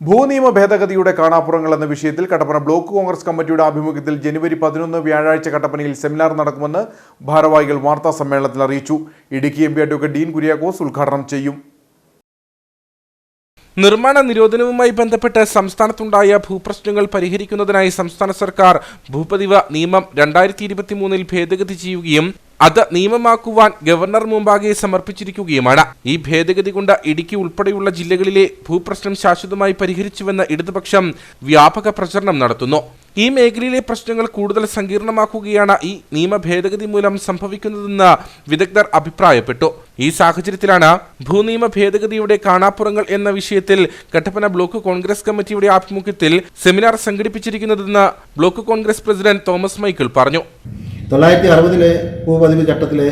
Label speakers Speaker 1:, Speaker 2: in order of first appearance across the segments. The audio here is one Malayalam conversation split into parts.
Speaker 1: ഭൂനിയമ ഭേദഗതിയുടെ കാണാപ്പുറങ്ങൾ എന്ന വിഷയത്തിൽ കട്ടപ്പന ബ്ലോക്ക് കോൺഗ്രസ് കമ്മിറ്റിയുടെ ആഭിമുഖ്യത്തിൽ ജനുവരി പതിനൊന്ന് വ്യാഴാഴ്ച കട്ടപ്പനയിൽ സെമിനാർ നടക്കുമെന്ന് ഭാരവാഹികൾ വാർത്താ സമ്മേളനത്തിൽ അറിയിച്ചു. Idukki M P advocate Dean Kuriakose ഉദ്ഘാടനം ചെയ്യും.
Speaker 2: നിർമ്മാണ നിരോധനവുമായി ബന്ധപ്പെട്ട് സംസ്ഥാനത്തുണ്ടായ ഭൂപ്രശ്നങ്ങൾ പരിഹരിക്കുന്നതിനായി സംസ്ഥാന സർക്കാർ ഭൂപതിവ നിയമം രണ്ടായിരത്തി ഇരുപത്തി മൂന്നിൽ ഭേദഗതി ചെയ്യുകയും അത് നിയമമാക്കുവാൻ ഗവർണർ മുമ്പാകെ സമർപ്പിച്ചിരിക്കുകയുമാണ്. ഈ ഭേദഗതി കൊണ്ട് ഇടുക്കി ഉൾപ്പെടെയുള്ള ജില്ലകളിലെ ഭൂപ്രശ്നം ശാശ്വതമായി പരിഹരിച്ചുവെന്ന് ഇടതുപക്ഷം വ്യാപക പ്രചരണം നടത്തുന്നു. ഈ മേഖലയിലെ പ്രശ്നങ്ങൾ കൂടുതൽ സങ്കീർണമാക്കുകയാണ് ഈ നിയമ ഭേദഗതി മൂലം സംഭവിക്കുന്നതെന്ന് വിദഗ്ധർ അഭിപ്രായപ്പെട്ടു. ഈ സാഹചര്യത്തിലാണ് ഭൂനിയമ ഭേദഗതിയുടെ കാണാപ്പുറങ്ങൾ എന്ന വിഷയത്തിൽ കട്ടപ്പന ബ്ലോക്ക് കോൺഗ്രസ് കമ്മിറ്റിയുടെ ആഭിമുഖ്യത്തിൽ സെമിനാർ സംഘടിപ്പിച്ചിരിക്കുന്നതെന്ന് ബ്ലോക്ക് കോൺഗ്രസ് പ്രസിഡന്റ് തോമസ് മൈക്കിൾ പറഞ്ഞു.
Speaker 3: തൊള്ളായിരത്തി അറുപതിലെ ഭൂപതിവ് ചട്ടത്തിലെ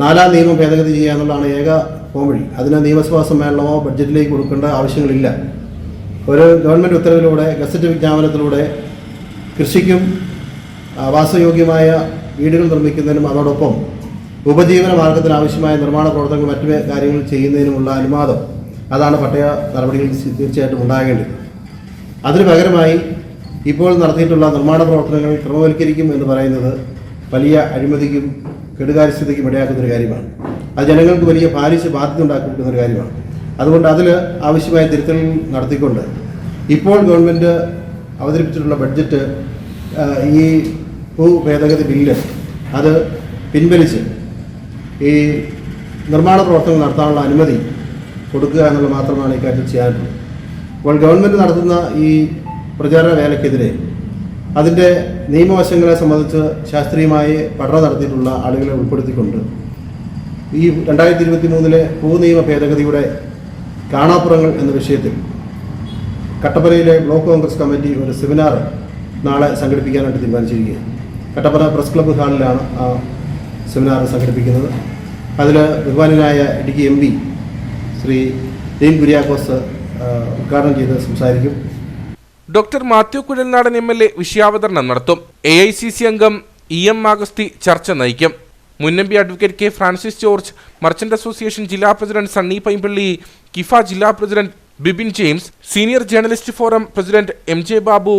Speaker 3: നാലാം നിയമം ഭേദഗതി ചെയ്യുക എന്നുള്ളതാണ് ഏക പോംവഴി അതിന് നിയമസഭാ സമ്മേളനമോ ബഡ്ജറ്റിലേക്ക് കൊടുക്കേണ്ട ആവശ്യങ്ങളില്ല. ഒരു ഗവൺമെന്റ് ഉത്തരവിലൂടെ ഗസറ്റ് വിജ്ഞാപനത്തിലൂടെ കൃഷിക്കും ആവാസയോഗ്യമായ വീടുകൾ നിർമ്മിക്കുന്നതിനും അതോടൊപ്പം ഉപജീവന മാർഗത്തിന് ആവശ്യമായ നിർമ്മാണ പ്രവർത്തനങ്ങൾ മറ്റു കാര്യങ്ങൾ ചെയ്യുന്നതിനുമുള്ള അനുവാദം. അതാണ് പട്ടയ നടപടികളിൽ തീർച്ചയായിട്ടും ഉണ്ടാകേണ്ടത്. അതിന് പകരമായി ഇപ്പോൾ നടത്തിയിട്ടുള്ള നിർമ്മാണ പ്രവർത്തനങ്ങൾ ക്രമവൽക്കരിക്കും എന്ന് പറയുന്നത് വലിയ അഴിമതിക്കും കെടുകാര്യസ്ഥതയ്ക്കും ഇടയാക്കുന്ന ഒരു കാര്യമാണ്. അത് ജനങ്ങൾക്ക് വലിയ പാലിശ ബാധ്യത ഉണ്ടാക്കുന്ന ഒരു കാര്യമാണ്. അതുകൊണ്ട് അതിൽ ആവശ്യമായ തിരുത്തൽ നടത്തിക്കൊണ്ട് ഇപ്പോൾ ഗവൺമെന്റ് അവതരിപ്പിച്ചിട്ടുള്ള ബഡ്ജറ്റ് ഈ ഭേദഗതി ബില്ല് അത് പിൻവലിച്ച് ഈ നിർമ്മാണ പ്രവർത്തനങ്ങൾ നടത്താനുള്ള അനുമതി കൊടുക്കുക എന്നുള്ളത് മാത്രമാണ് ഇക്കാര്യത്തിൽ ചെയ്യാനുള്ളത്. അപ്പോൾ ഗവൺമെന്റ് നടത്തുന്ന ഈ പ്രചാരണ വേലയ്ക്കെതിരെ. അതിന്റെ നിയമവശങ്ങളെ സംബന്ധിച്ച് ശാസ്ത്രീയമായി പഠനം നടത്തിയിട്ടുള്ള ആളുകളെ ഉൾപ്പെടുത്തിക്കൊണ്ട് ഈ രണ്ടായിരത്തി ഇരുപത്തി മൂന്നിലെ ഭൂനിയമ ഭേദഗതിയുടെ കാണാപ്പുറങ്ങൾ എന്ന വിഷയത്തിൽ കട്ടപ്പനയിലെ ബ്ലോക്ക് കോൺഗ്രസ് കമ്മിറ്റി ഒരു സെമിനാർ നാളെ സംഘടിപ്പിക്കാനായിട്ട് തീരുമാനിച്ചിരിക്കുകയാണ്. കട്ടപ്പന പ്രസ് ക്ലബ്ബ് ഹാളിലാണ് ആ സെമിനാർ സംഘടിപ്പിക്കുന്നത്. അതിൽ ബഹുമാനായ ഇടുക്കി എം പി ശ്രീ ഡീൻ കുര്യാക്കോസ് ഉദ്ഘാടനം ചെയ്ത് സംസാരിക്കും.
Speaker 2: Doctor Mathew Kuzhalnadan M L A വിഷയാവതരണം നടത്തും. എ ഐ സി സി അംഗം ഇ എം ആഗസ്തി ചർച്ച നയിക്കും. മുന്നമ്പി advocate K Francis George merchant association ജില്ലാ പ്രസിഡന്റ് സണ്ണി പൈമ്പള്ളി കിഫ ജില്ലാ president Bibin James senior journalist forum president M J Babu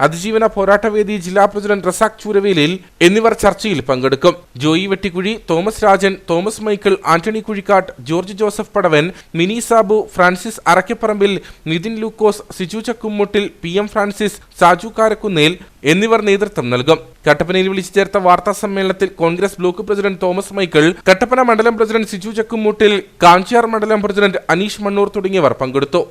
Speaker 2: അതിജീവന പോരാട്ടവേദി ജില്ലാ പ്രസിഡന്റ് റസാഖ് ചൂരവേലിൽ എന്നിവർ ചർച്ചയിൽ പങ്കെടുക്കും. ജോയി വെട്ടിക്കുഴി തോമസ് രാജൻ തോമസ് മൈക്കിൾ ആന്റണി കുഴിക്കാട്ട് ജോർജ് ജോസഫ് പടവൻ മിനി സാബു ഫ്രാൻസിസ് അറക്കപ്പറമ്പിൽ നിതിൻ ലൂക്കോസ് സിജു ചക്കുമുട്ടിൽ പി എം ഫ്രാൻസിസ് സാജു കാരക്കുന്നേൽ എന്നിവർ നേതൃത്വം നൽകും. കട്ടപ്പനയിൽ വിളിച്ചു ചേർത്ത വാർത്താ സമ്മേളനത്തിൽ കോൺഗ്രസ് ബ്ലോക്ക് പ്രസിഡന്റ് തോമസ് മൈക്കിൾ കട്ടപ്പന മണ്ഡലം പ്രസിഡന്റ് സിജു ചക്കുമുട്ടിൽ കാഞ്ചിയാർ മണ്ഡലം പ്രസിഡന്റ് അനീഷ് മണ്ണൂർ തുടങ്ങിയവർ പങ്കെടുത്തു.